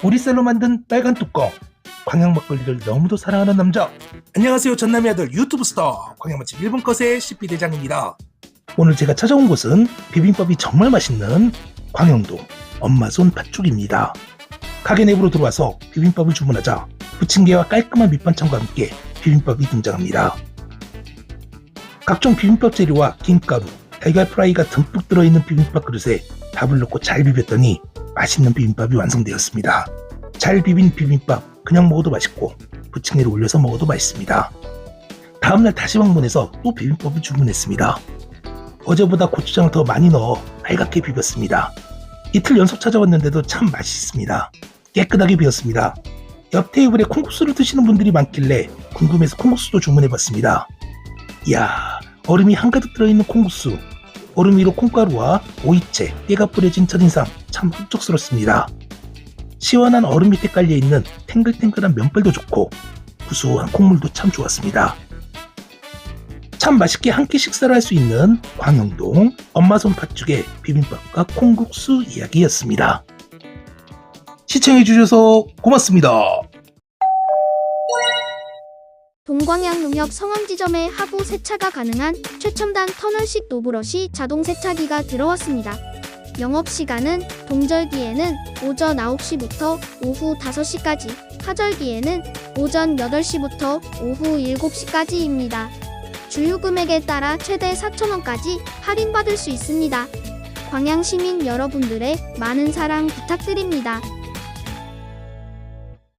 보리쌀로 만든 빨간 뚜껑. 광양 막걸리를 너무도 사랑하는 남자. 안녕하세요 전남의 아들 유튜브 스타. 광양 맛집 1번 컷의 CP 대장입니다. 오늘 제가 찾아온 곳은 비빔밥이 정말 맛있는 광영동 엄마손 팥죽입니다. 가게 내부로 들어와서 비빔밥을 주문하자 부침개와 깔끔한 밑반찬과 함께 비빔밥이 등장합니다. 각종 비빔밥 재료와 김가루, 달걀 프라이가 듬뿍 들어있는 비빔밥 그릇에 밥을 넣고 잘 비볐더니 맛있는 비빔밥이 완성되었습니다. 잘 비빈 비빔밥 그냥 먹어도 맛있고 부침개를 올려서 먹어도 맛있습니다. 다음날 다시 방문해서 또 비빔밥을 주문했습니다. 어제보다 고추장을 더 많이 넣어 빨갛게 비볐습니다. 이틀 연속 찾아왔는데도 참 맛있습니다. 깨끗하게 비었습니다. 옆 테이블에 콩국수를 드시는 분들이 많길래 궁금해서 콩국수도 주문해봤습니다. 이야 얼음이 한가득 들어있는 콩국수 얼음 위로 콩가루와 오이채, 깨가 뿌려진 첫인상 참 흡족스럽습니다. 시원한 얼음 밑에 깔려있는 탱글탱글한 면발도 좋고 구수한 콩물도 참 좋았습니다. 참 맛있게 한 끼 식사를 할 수 있는 광영동 엄마손 팥죽의 비빔밥과 콩국수 이야기였습니다. 시청해주셔서 고맙습니다. 동광양농협 성암지점에 하부 세차가 가능한 최첨단 터널식 노브러시 자동 세차기가 들어왔습니다. 영업시간은 동절기에는 오전 9시부터 오후 5시까지, 하절기에는 오전 8시부터 오후 7시까지입니다. 주유금액에 따라 최대 4,000원까지 할인받을 수 있습니다. 광양시민 여러분들의 많은 사랑 부탁드립니다.